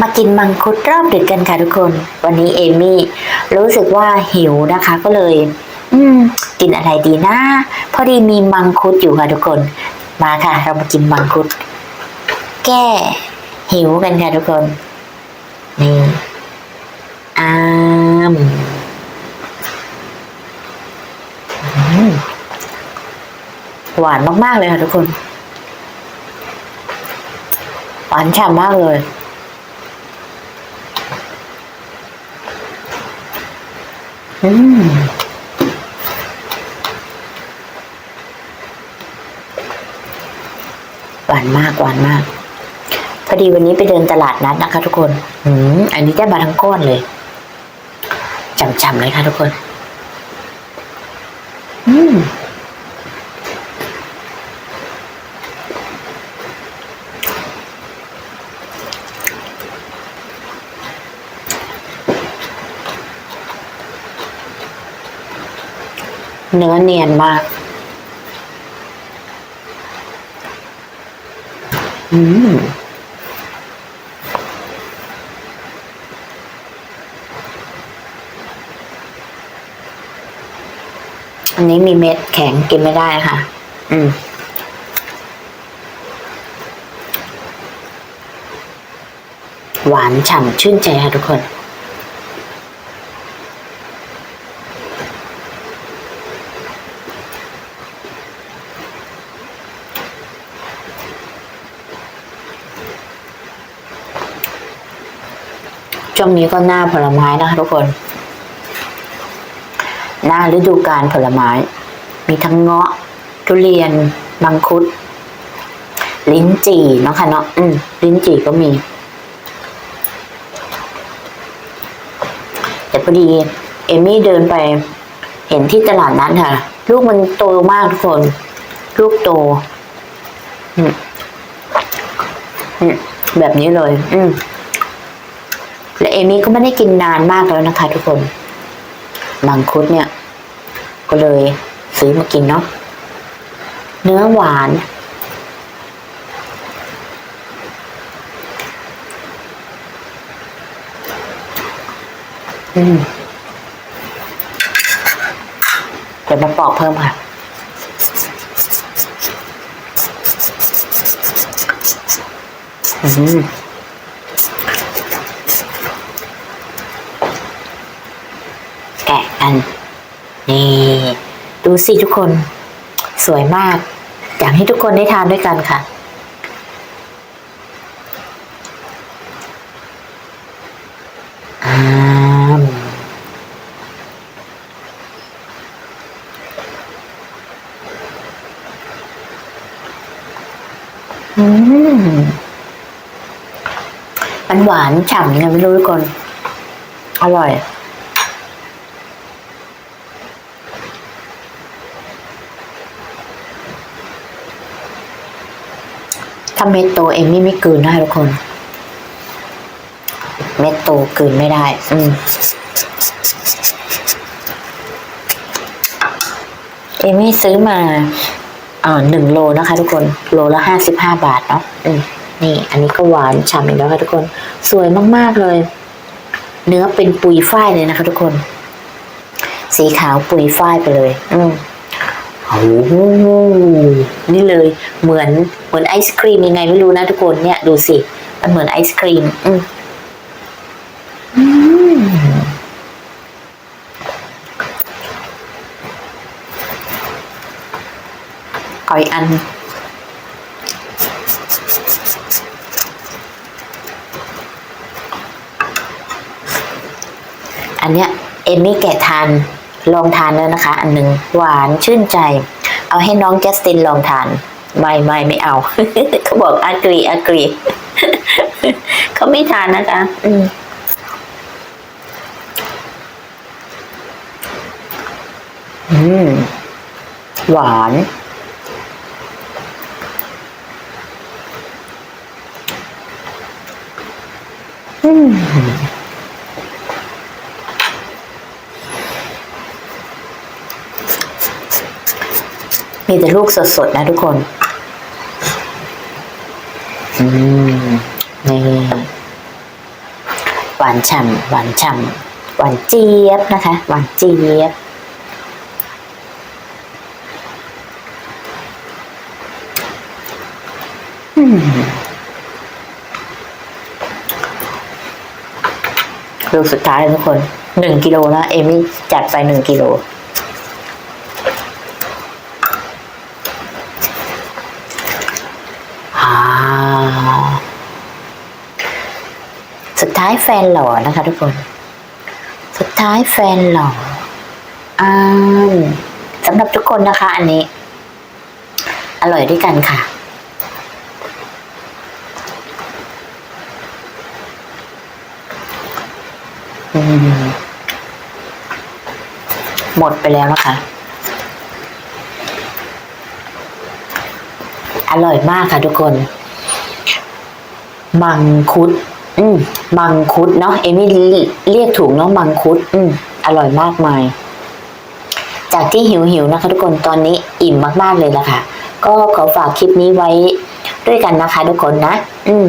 มากินมังคุดรอบดึกกันค่ะทุกคน วันนี้เอมี่รู้สึกว่าหิวนะคะก็เลย อืม กินอะไรดีนะ พอดีมีมังคุดอยู่ค่ะทุกคน มาค่ะ เรามากินมังคุด แก้หิวกันค่ะทุกคน นี่อามอืมหวานมาก ๆ เลยค่ะทุกคน หวานฉ่ำมากเลย อืมหวานมากหวานมาก พอดีวันนี้ไปเดินตลาดนัดนะคะ ทุกคน อืมอันนี้ได้มาทั้งก้อนเลยจำๆเลยค่ะทุกคน อืม เนื้อเนียนมาก อืมอันนี้มีเม็ดแข็งกินไม่ได้ค่ะ อืม หวานฉ่ำชื่นใจค่ะทุกคน ช่วงนี้ก็หน้าผลไม้นะคะทุกคน หน้าฤดูกาลผลไม้ มีทั้งเงาะ ทุเรียน มังคุด ลิ้นจี่เนาะค่ะเนาะอืมลิ้นจี่ก็มี แต่พอดี เอมี่เดินไป เห็นที่ตลาดนัดค่ะ ลูกมันโตมากทุกคน ลูกโตอืมอืมแบบนี้เลย อืม และเอมี่ก็ไม่ได้กินนานมากแล้วนะคะ ทุกคนมังคุดเนี่ย ก็เลยซื้อมากินเนาะเนื้อหวาน อืมเดี๋ยวมาปอกเพิ่มค่ะ อืม แกะกัน นี่ ดูสิทุกคน สวยมาก อยากให้ทุกคนได้ทานด้วยกันค่ะอามอืมมันหวานฉ่ำยังไงไม่รู้ทุกคน อร่อย ถ้าเม็ดโตเอมมี่ไม่กืนได้ทุกคน เม็ดโตกืนไม่ได้ อืมเอมมี่ซื้อมาอ่าหนึ่งโลนะคะ ทุกคน โลละห้าสิบห้าบาทเนาะอืมนี่ อันนี้ก็หวานฉ่ำอีกแล้วค่ะทุกคน สวยมากๆเลย เนื้อเป็นปุยฝ้ายเลยนะคะ ทุกคน สีขาวปุยฝ้ายไปเลย อืม โอ้โหนี่เลยเหมือนเหมือนไอศครีมยังไงไม่รู้นะทุกคนเนี่ยดูสิ มันเหมือนไอศครีม อืมอืมเอาอีกอัน อันเนี้ยเอมมี่แกะทาน ลองทานแล้วนะคะ อันหนึ่งหวานชื่นใจ เอาให้น้องจัสตินลองทาน ไม่ไม่ไม่เอา เขาบอกอากรีอากรีเขาไม่ทานนะคะ อืมอืม หวาน อืม มีแต่ลูกสดๆนะทุกคน อืม นี่ หวานฉ่ำหวานฉ่ำหวานเจี๊ยบนะคะ หวานเจี๊ยบ อืมลูกสุดท้ายแล้วทุกคนหนึ่งกิโลนะเอมี่จัดไปหนึ่งกิโล สุดท้ายแฟนหล่อนะคะ ทุกคน สุดท้ายแฟนหล่ออ่าสำหรับทุกคนนะคะ อันนี้ อร่อยด้วยกันค่ะอืมหมดไปแล้วนะคะ อร่อยมากค่ะทุกคน มังคุด อืมมังคุดเนาะเอมี่เรียกถูกเนาะมังคุด อืมอร่อยมากมาย จากที่หิวหิวนะคะ ทุกคนตอนนี้อิ่มมากๆเลยละค่ะ ก็ขอฝากคลิปนี้ไว้ด้วยกันนะคะ ทุกคนนะ อืม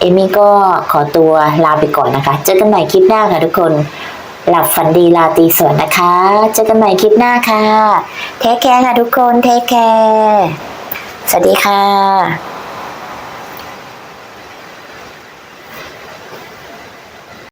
เอมี่ก็ขอตัวลาไปก่อนนะคะ เจอกันใหม่คลิปหน้าค่ะ ทุกคน หลับฝันดีลาตีสวัสนะคะ เจอกันใหม่คลิปหน้าค่ะ เทคแคร์ค่ะทุกคน เทคแคร์ สวัสดีค่ะ